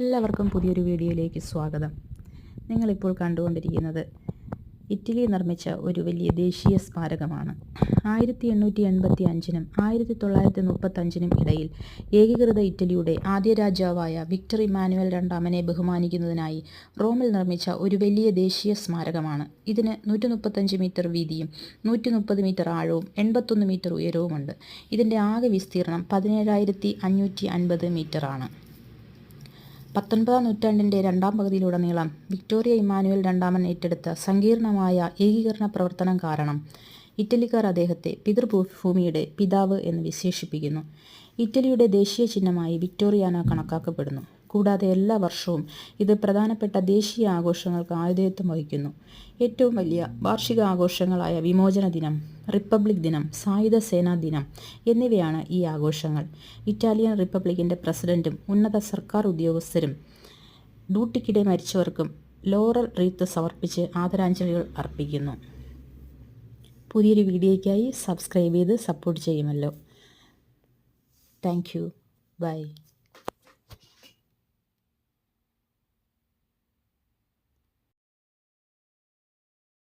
എല്ലാവർക്കും പുതിയൊരു വീഡിയോയിലേക്ക് സ്വാഗതം. നിങ്ങളിപ്പോൾ കണ്ടുകൊണ്ടിരിക്കുന്നത് ഇറ്റലി നിർമ്മിച്ച ഒരു വലിയ ദേശീയ സ്മാരകമാണ്. ആയിരത്തി എണ്ണൂറ്റി എൺപത്തി അഞ്ചിനും ആയിരത്തി തൊള്ളായിരത്തി മുപ്പത്തഞ്ചിനും ഇടയിൽ ഏകീകൃത ഇറ്റലിയുടെ ആദ്യ രാജാവായ വിക്ടർ ഇമാനുവൽ രണ്ടാമനെ ബഹുമാനിക്കുന്നതിനായി റോമിൽ നിർമ്മിച്ച ഒരു വലിയ ദേശീയ സ്മാരകമാണ്. ഇതിന് നൂറ്റി മുപ്പത്തഞ്ച് മീറ്റർ വീതിയും നൂറ്റി മുപ്പത് മീറ്റർ ആഴവും എൺപത്തൊന്ന് മീറ്റർ ഉയരവുമുണ്ട്. ഇതിന്റെ ആകെ വിസ്തീർണം പതിനേഴായിരത്തി അഞ്ഞൂറ്റി അൻപത് മീറ്ററാണ്. പത്തൊൻപതാം നൂറ്റാണ്ടിന്റെ രണ്ടാം പകുതിയിലുടനീളം വിക്ടോറിയ ഇമ്മാനുവൽ രണ്ടാമൻ ഏറ്റെടുത്ത സങ്കീർണമായ ഏകീകരണ പ്രവർത്തനം കാരണം ഇറ്റലിക്കാർ അദ്ദേഹത്തെ പിതൃഭൂമിയുടെ പിതാവ് എന്ന് വിശേഷിപ്പിക്കുന്നു. ഇറ്റലിയുടെ ദേശീയ ചിഹ്നമായി വിക്ടോറിയാന കണക്കാക്കപ്പെടുന്നു. കൂടാതെ എല്ലാ വർഷവും ഇത് പ്രധാനപ്പെട്ട ദേശീയ ആഘോഷങ്ങൾക്ക് ആതിഥേയത്വം വഹിക്കുന്നു. ഏറ്റവും വലിയ വാർഷിക ആഘോഷങ്ങളായ വിമോചന ദിനം റിപ്പബ്ലിക് ദിനം സായുധ സേനാ ദിനം എന്നിവയാണ് ഈ ആഘോഷങ്ങൾ. ഇറ്റാലിയൻ റിപ്പബ്ലിക്കിന്റെ പ്രസിഡന്റും ഉന്നത സർക്കാർ ഉദ്യോഗസ്ഥരും ഡ്യൂട്ടിക്കിടെ മരിച്ചവർക്കും ലോറൽ റീത്ത് സമർപ്പിച്ച് ആദരാഞ്ജലികൾ അർപ്പിക്കുന്നു. പുതിയൊരു വീഡിയോയ്ക്കായി സബ്സ്ക്രൈബ് ചെയ്ത് സപ്പോർട്ട് ചെയ്യുമല്ലോ. Thank you. ബൈ.